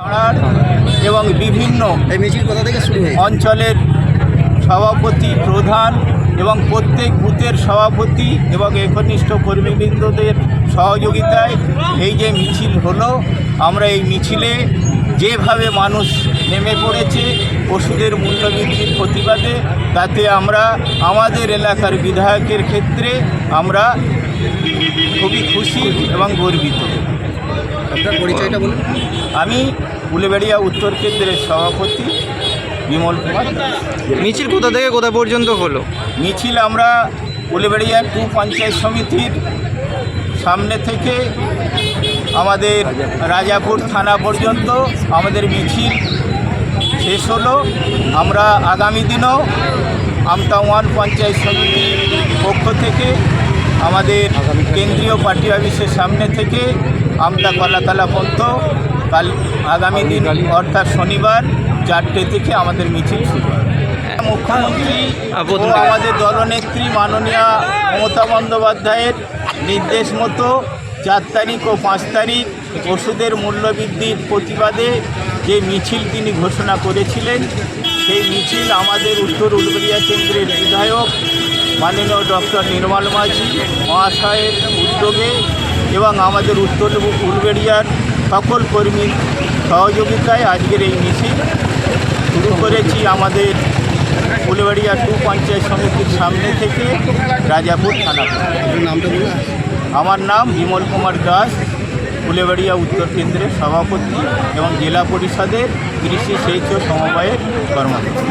পাড়ার এবং বিভিন্ন এই মিছিল কোথা থেকে শুরু হয়েছে? অঞ্চলের সভাপতি প্রধান এবং প্রত্যেক বুথের সভাপতি এবং একনিষ্ঠ কর্মীবৃন্দদের সহযোগিতায় এই যে মিছিল হলো আমরা এই মিছিলে যেভাবে মানুষ নেমে পড়েছে ওষুধের মূল্যবৃদ্ধির প্রতিবাদে তাতে আমরা আমাদের এলাকার বিধায়কের ক্ষেত্রে আমরা খুবই খুশি এবং গর্বিত। আপনার পরিচয়টা বলুন। আমি উলেবেড়িয়া উত্তর কেন্দ্রের সভাপতি বিমল কুমার। মিছিল কোথা থেকে কোথা পর্যন্ত হলো? মিছিল আমরা উলেবেড়িয়া টু পঞ্চায়েত সমিতির সামনে থেকে আমাদের রাজাপুর থানা পর্যন্ত আমাদের মিছিল শেষ হলো। আমরা আগামী দিনও আমতা ওয়ান পঞ্চায়েত সমিতির পক্ষ থেকে আমাদের কেন্দ্রীয় পার্টি অফিসের সামনে থেকে আমতা কলাতলা পর্যন্ত কাল আগামী দিন অর্থাৎ শনিবার চারটে থেকে আমাদের মিছিল শুরু হবে। মুখ্যমন্ত্রী। আমাদের দলনেত্রী মাননীয়া মমতা বন্দ্যোপাধ্যায়ের নির্দেশ মতো চার তারিখ ও পাঁচ তারিখ ওষুধের মূল্যবৃদ্ধির প্রতিবাদে যে মিছিল তিনি ঘোষণা করেছিলেন সেই মিছিল আমাদের উত্তর উলবেড়িয়া কেন্দ্রের বিধায়ক মাননীয় ডক্টর নির্মল মাঝি মহাশয়ের উদ্যোগে এবং আমাদের উত্তর উলবেড়িয়ার সকল কর্মীর সহযোগিতায় আজকের এই মিছিল শুরু করেছি আমাদের ফুলবাড়িয়া টু পঞ্চায়েত সমিতির সামনে থেকে রাজাপুর থানা আমার নাম বিমল কুমার দাস ফুলেবাড়িয়া উত্তর কেন্দ্রের সভাপতি এবং জেলা পরিষদের কৃষি সেচ ও সমবায়ের কর্মকর্তা।